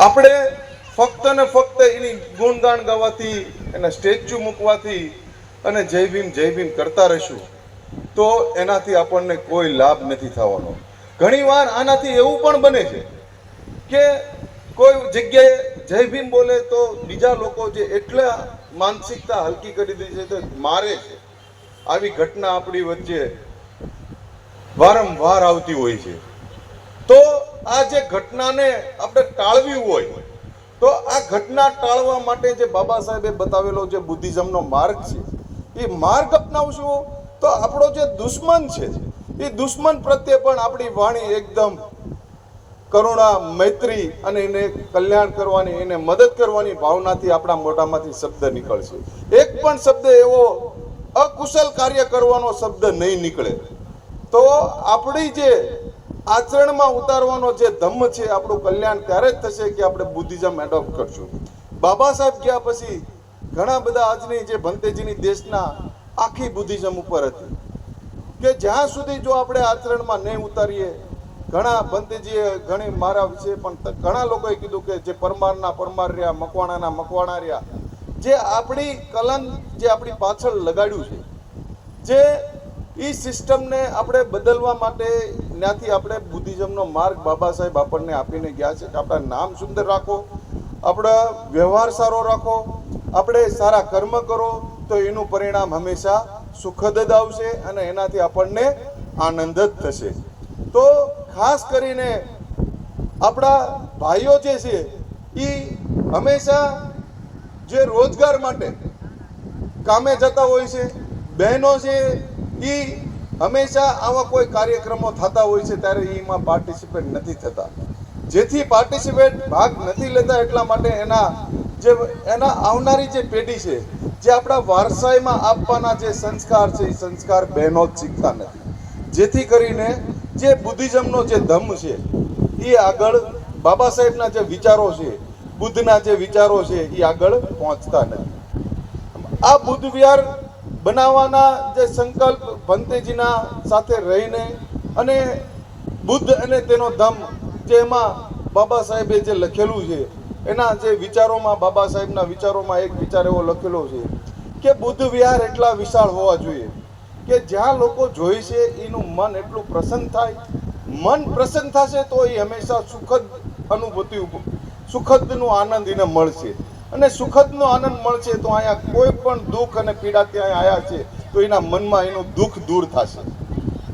આપણે ફક્ત ને ફક્ત એની ગુણગાન ગાવાથી એના સ્ટેચ્યુ મૂકવાથી અને જય ભીમ જય ભીમ કરતા રહીશું, તો એનાથી આપણને કોઈ લાભ નથી થવાનો. ઘણીવાર આનાથી એવું પણ બને છે કે કોઈ જગ્યાએ જય ભીમ બોલે તો બીજા લોકો જે એટલા માનસિકતા હલકી કરી દે છે તો મારે છે. આવી ઘટના આપણી વચ્ચે વારંવાર આવતી હોય છે. તો આ જે ઘટનાને આપણે ટાળવી હોય, તો આ ઘટના ટાળવા માટે જે બાબા સાહેબે બતાવેલો જે બુદ્ધિઝમનો માર્ગ છે, એ માર્ગ અપનાવશું તો આપણો જે દુશ્મન છે, એ દુશ્મન પ્રત્યે પણ આપણી વાણી એકદમ કરુણા, મૈત્રી અને એને કલ્યાણ કરવાની, એને મદદ કરવાની ભાવનાથી આપણા મોઢામાંથી શબ્દ નીકળશે. એક પણ શબ્દ એવો અકુશલ કાર્ય કરવાનો શબ્દ નહીં નીકળે. તો આપણી જે આચરણમાં ઉતારવાનો જે ધમ્મ છે, આપણું કલ્યાણ ત્યારે જ થશે કે આપણે બુદ્ધિઝમ એડોપ્ટ કરશું. બાબા સાહેબ ગયા પછી ઘણા બધા આજની જે ભંતેજીની દેશના આખી બુદ્ધિઝમ ઉપર હતી. કે જ્યાં સુધી જો આપણે આચરણમાં નહીં ઉતારીએ, ઘણા ભંતેજીએ ઘણી મારા વિશે પણ ઘણા લોકોએ કીધું કે જે પરમારના પરમાર રહ્યા, મકવાણાના મકવાણા રહ્યા, જે આપણી કલંક જે આપણી પાછળ લગાડ્યું છે, જે એ સિસ્ટમને આપણે બદલવા માટે ત્યાંથી આપણે બુદ્ધિઝમનો માર્ગ બાબા સાહેબ આપણને આપીને ગયા છે કે આપણા નામ સુંદર રાખો, આપણા વ્યવહાર સારો રાખો, આપણે સારા કર્મ કરો, તો એનું પરિણામ હંમેશા સુખદ જ આવશે અને એનાથી આપણને આનંદ જ થશે. તો ખાસ કરીને આપણા ભાઈઓ જે છે, એ હંમેશા જે રોજગાર માટે કામે જતા હોય છે, બહેનો છે, એ હંમેશા આવા કોઈ કાર્યક્રમો થતા હોય છે ત્યારે એમાં પાર્ટિસિપેટ નથી થતા. જેથી પાર્ટિસિપેટ ભાગ નથી લેતા એટલા માટે એના જે, એના આવનારી જે પેઢી છે, જે આપણા વારસાઈમાં આપવાના જે સંસ્કાર છે, એ સંસ્કાર બહેનો જ શીખતા નથી. જેથી કરીને જે બુદ્ધિઝમનો જે ધમ છે, એ આગળ બાબા સાહેબના જે વિચારો છે, બુદ્ધના જે વિચારો છે, એ આગળ પહોંચતા નથી. આ બુદ્ધ વિહાર બનાવવાના જે સંકલ્પ ભંતેજીના સાથે રહીને અને બુદ્ધ અને તેનો ધમ જે એમાં બાબા સાહેબે જે લખેલું છે, એના જે વિચારોમાં, બાબા સાહેબના વિચારોમાં એક વિચાર એવો લખેલો છે કે બુદ્ધ વિહાર એટલા વિશાળ હોવા જોઈએ કે જ્યાં લોકો જોઈ છે, એનું મન એટલું પ્રસન્ન થાય. મન પ્રસન્ન થશે તો એ હંમેશા સુખદ અનુભૂતિ સુખદનો આનંદ એને મળશે. અને સુખદનો આનંદ મળશે તો અહીંયા કોઈ પણ દુઃખ અને પીડા ત્યાં આવ્યા છે, તો એના મનમાં એનું દુઃખ દૂર થશે.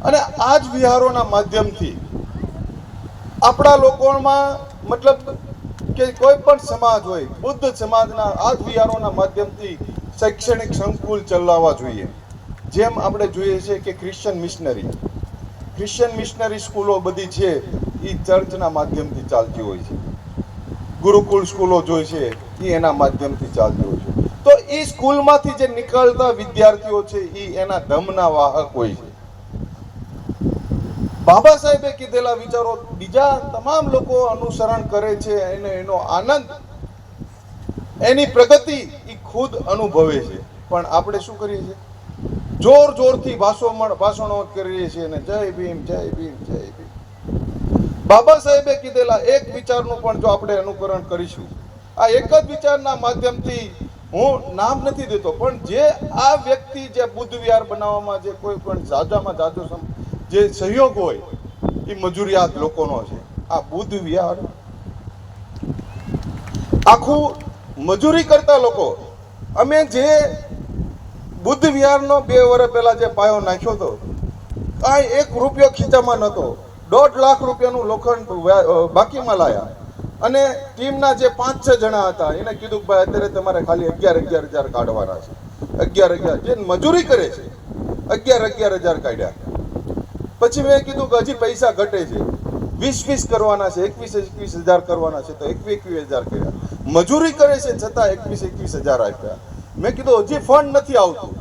અને આ જ વિહારોના માધ્યમથી આપણા લોકોમાં મતલબ કે કોઈ પણ સમાજ હોય, બુદ્ધ સમાજના આ જ વિહારોના માધ્યમથી શૈક્ષણિક સંકુલ ચલાવવા જોઈએ. જેમ આપણે જોઈએ છે કે ક્રિશ્ચન મિશનરી ક્રિશ્ચિયન મિશનરી સ્કૂલો બધી છે એ ચર્ચના માધ્યમથી ચાલતી હોય છે. ગુરુકુળ સ્કૂલો જોઈ છે એના માધ્યમથી ચાલતી હોય છે. તો એ સ્કૂલમાંથી જે નીકળતા વિદ્યાર્થીઓ છે એ એના ધમના વાહક હોય છે. બાબા સાહેબે કીધેલા વિચારો બીજા તમામ લોકો અનુસરણ કરે છે અને એનો આનંદ, એની પ્રગતિ એ ખુદ અનુભવે છે. પણ આપણે શું કરીએ છીએ? જોર જોરથી ભાષણો ભાષણો કરીએ છીએ અને જય ભીમ જય ભીમ જય ભીમ. બાબા સાહેબે કીધેલા એક વિચારનું પણ જો આપણે અનુકરણ કરીશું આ એક જ વિચારના માધ્યમથી હું નામ નથી દેતો, પણ જે આ વ્યક્તિ જે બુદ્ધ વિહાર બનાવવામાં જે કોઈ પણ જાજામાં જાજો જે સહયોગ હોય, એ મજૂરિયાત લોકોનો છે. આ બુદ્ધ વિહાર આખું મજૂરી કરતા લોકો, અમે જે બુદ્ધ વિહારનો બે વર્ષ પહેલા જે પાયો નાખ્યો હતો, કાંઈ એક રૂપિયો ખીચામાં નહોતો. દોઢ લાખ રૂપિયાનું લોખંડ બાકીમાં લાયા. અને ટીમના જે પાંચ, છ જણા હતા, એને કીધું કે ભાઈ, અત્યારે તમારે ખાલી અગિયાર અગિયાર હજાર કાઢવાના છે. અગિયાર અગિયાર, જે મજૂરી કરે છે, અગિયાર અગિયાર હજાર કાઢ્યા. પછી મેં કીધું કે હજી પૈસા ઘટે છે. વીસ વીસ કરવાના છે, એકવીસ એકવીસ હજાર કરવાના છે, તો એકવીસ એકવીસ હજાર કર્યા. મજૂરી કરે છે, છતાં એકવીસ એકવીસ હજાર આપ્યા. મેં કીધું, હજી ફંડ નથી આવતું.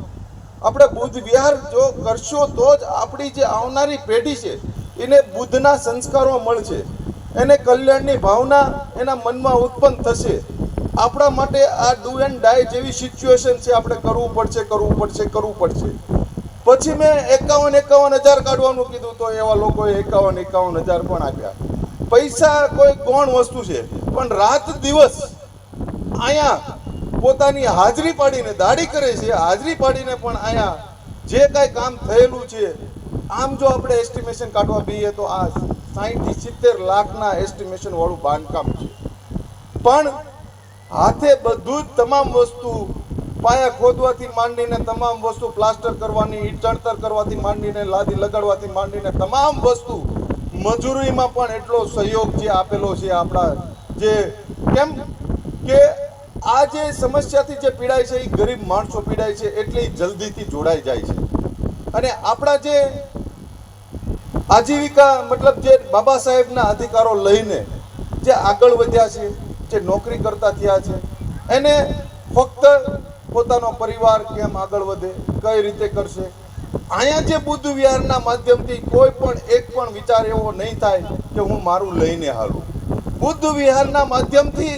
આપણે બુદ્ધ વિહાર જો કરશો તો જ આપણી જે આવનારી પેઢી છે, એને બુદ્ધના સંસ્કારો મળશે. એને કલ્યાણની ભાવના એના મનમાં ઉત્પન્ન થશે. આપણા માટે આ ડુ એન્ડ ડાય જેવી સિચ્યુએશન છે આપણે કરવું પડશે કરવું પડશે કરવું પડશે. પછી મેં એકાવન એકાવન હજાર કાઢવાનું કીધું તો એવા લોકોએ એકાવન એકાવન હજાર પણ આપ્યા. પૈસા કોઈ ગૌણ વસ્તુ છે, પણ રાત દિવસ અહીંયા પોતાની હાજરી પાડીને દાડી કરે છે, હાજરી પાડીને પણ અહીંયા જે કાંઈ કામ થયેલું છે, આમ જો આપણે એસ્ટિમેશન કાઢવા બીએ તો આ સાહીઠથી સિત્તેર લાખના એસ્ટિમેશનવાળું બાંધકામ છે. પણ હાથે બધું જ તમામ વસ્તુ પાયા ખોદવાથી માંડીને તમામ વસ્તુ પ્લાસ્ટર કરવાની, ઈટ ચણતર કરવાથી માંડીને, લાદી લગાડવાથી માંડીને તમામ વસ્તુ મજૂરીમાં પણ એટલો સહયોગ જે આપેલો છે આપણા જે કેમ કે આ જે સમસ્યાથી જે પીડાય છે, એ ગરીબ માણસો પીડાય છે, એટલી જલ્દીથી જોડાઈ જાય છે. અને આપણા જે આજીવિકા મતલબ જે બાબા સાહેબના અધિકારો લઈને જે આગળ વધ્યા છે, જે નોકરી કરતા થયા છે, એને ફક્ત પોતાનો પરિવાર કેમ આગળ વધે, કઈ રીતે કરશે? અહીંયા જે બુદ્ધ વિહારના માધ્યમથી કોઈ પણ એક પણ વિચાર એવો નહીં થાય કે હું મારું લઈને હાલું. બુદ્ધ વિહારના માધ્યમથી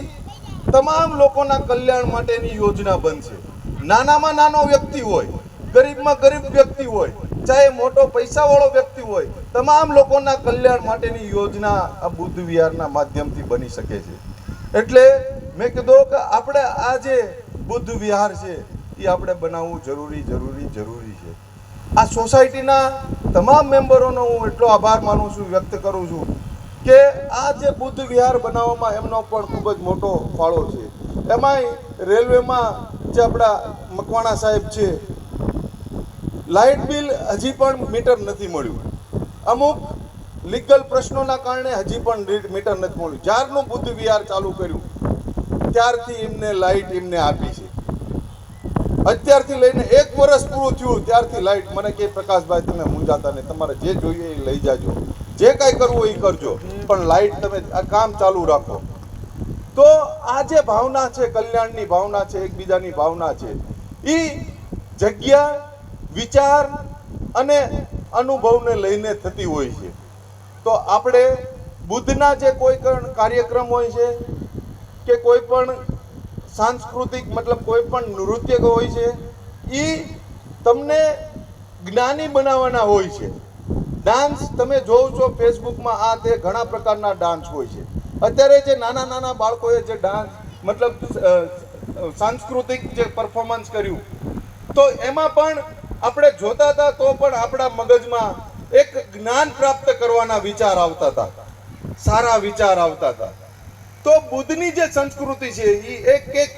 તમામ લોકોના કલ્યાણ માટેની યોજના બનશે. નાનામાં નાનો વ્યક્તિ હોય, ગરીબમાં ગરીબ વ્યક્તિ હોય ચાહે મોટો પૈસાવાળો વ્યક્તિ હોય, તમામ લોકોના કલ્યાણ માટેની યોજના આ બુદ્ધ વિહારના માધ્યમથી બની શકે છે. એટલે મેં કીધું કે આપણે આ જે બુદ્ધ વિહાર છે, એ આપણે બનાવવું જરૂરી જરૂરી જરૂરી છે. આ સોસાયટીના તમામ મેમ્બરોનો હું એટલો આભાર માનું છું, વ્યક્ત કરું છું કે આ જે બુદ્ધ વિહાર બનાવવામાં એમનો પણ ખૂબ જ મોટો ફાળો છે. એમાંય રેલવેમાં જે આપણા મકવાણા સાહેબ છે લાઇટ બિલ હજી પણ મીટર નથી મળ્યું. અમુક લીગલ પ્રશ્નોના કારણે હજી પણ મીટર નથી મળ્યું. જ્યારનું બુદ્ધ વિહાર ચાલુ કર્યું, ત્યારથી એમને લાઇટ એમને આપી છે. અત્યારથી લઈને એક વર્ષ પૂરું થયું, ત્યારથી લાઇટ. મને કે, પ્રકાશભાઈ, તમે મૂંઝાતા ને તમારે જે જોઈએ એ લઈ જાજો. જે કાંઈ કરવું એ કરજો. પણ લાઇટ તમે આ કામ ચાલુ રાખો. તો આ જે ભાવના છે, કલ્યાણની ભાવના છે, એકબીજાની ભાવના છે એ જગ્યા વિચાર અને અનુભવને લઈને થતી હોય છે. તો આપણે બુદ્ધના જે કોઈ પણ કાર્યક્રમ હોય છે કે કોઈ પણ સાંસ્કૃતિક મતલબ કોઈ પણ નૃત્ય હોય છે એ તમને જ્ઞાની બનાવવાના હોય છે. ડાન્સ તમે જોવો છો ફેસબુકમાં, આ તે ઘણા પ્રકારના ડાન્સ હોય છે. અત્યારે જે નાના નાના બાળકોએ જે ડાન્સ મતલબ સાંસ્કૃતિક જે પરફોર્મન્સ કર્યું, તો એમાં પણ આપણે જોતા હતા તો પણ આપણા મગજમાં એક જ્ઞાન પ્રાપ્ત કરવાના વિચાર આવતા હતા. સારા વિચાર આવતા હતા. તો બુદ્ધની જે સંસ્કૃતિ છે એ એક એક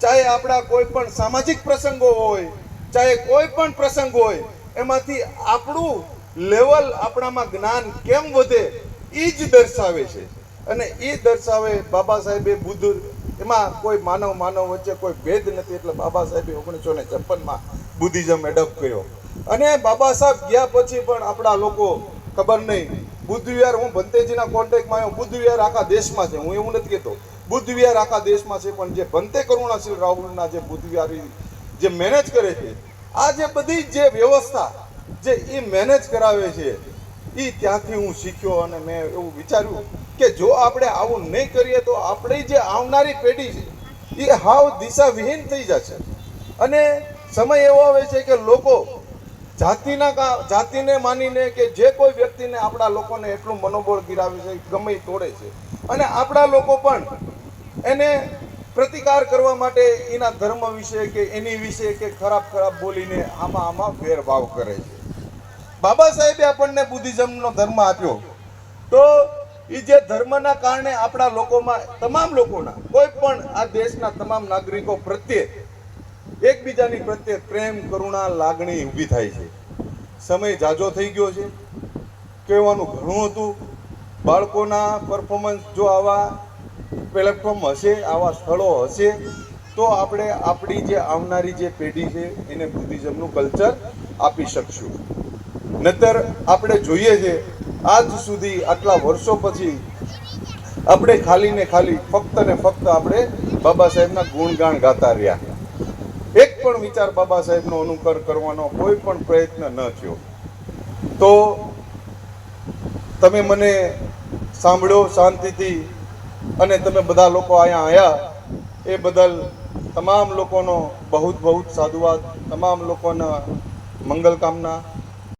ચાહે આપણા કોઈ પણ સામાજિક પ્રસંગો હોય, ચાહે કોઈ પણ પ્રસંગ હોય, એમાંથી આપણું લેવલ આપણામાં જ્ઞાન કેમ વધે એ જ દર્શાવે છે. અને એ દર્શાવે બાબા સાહેબે બુદ્ધ, એમાં કોઈ માનવ માનવ વચ્ચે કોઈ ભેદ નથી. એટલે બાબા સાહેબે ઓગણીસો ને છપ્પનમાં બુદ્ધિઝમ એડપ્ટ કર્યો. અને બાબા સાહેબ ગયા પછી પણ આપણા લોકો ખબર નહીં. બુદ્ધ વિહાર હું ભંતેજીના કોન્ટેક્ટમાં આવ્યો. બુદ્ધવિહાર આખા દેશમાં છે. હું એવું નથી કહેતો. બુદ્ધવિહાર આખા દેશમાં છે, પણ જે ભંતે કરુણાશીલ રાહુલના જે બુદ્ધવિહારી જે મેનેજ કરે છે, આ જે બધી જે વ્યવસ્થા જે એ મેનેજ કરાવે છે એ ત્યાંથી હું શીખ્યો અને મેં એવું વિચાર્યું કે જો આપણે આવું નહીં કરીએ તો આપણી જે આવનારી પેઢી છે એ હાવ દિશાવિહીન થઈ જશે. અને સમય એવો આવે છે કે લોકો જાતિના કા, જાતિને માનીને કે જે કોઈ વ્યક્તિને આપણા લોકોને એટલું મનોબળ ગિરાવે છે, ગમે તોડે છે. અને આપણા લોકો પણ એને પ્રતિકાર કરવા માટે એના ધર્મ વિશે કે એની વિશે કે ખરાબ ખરાબ બોલીને આમાં આમાં ફેરભાવ કરે છે. બાબા સાહેબે આપણને બુદ્ધિઝમનો ધર્મ આપ્યો. તો એ જે ધર્મના કારણે આપણા લોકોમાં, તમામ લોકોના, કોઈ પણ આ દેશના તમામ નાગરિકો પ્રત્યે એકબીજાની પ્રત્યે પ્રેમ, કરુણા, લાગણી ઊભી થાય છે. સમય જાજો થઈ ગયો છે. કહેવાનું ઘણું હતું. બાળકોના પરફોર્મન્સ જો આવા પ્લેટફોર્મ હશે, આવા સ્થળો હશે, તો આપણે આપણી જે આવનારી જે પેઢી છે, એને બુદ્ધિઝમનું કલ્ચર આપી શકશું. નતર આપણે જોઈએ છે, આજ સુધી આટલા વર્ષો પછી આપણે ખાલી ને ખાલી ફક્ત ને ફક્ત આપણે બાબા સાહેબના ગુણગાન ગાતા રહ્યા. એક પણ વિચાર બાબા સાહેબનો અનુકર કરવાનો કોઈ પણ પ્રયત્ન ન થયો. તો તમે મને સાંભળ્યો શાંતિથી અને તમે બધા લોકો અહીંયા આવ્યા એ બદલ તમામ લોકોનો બહુ બહુ સાધુવાદ, તમામ લોકોના મંગલ કામના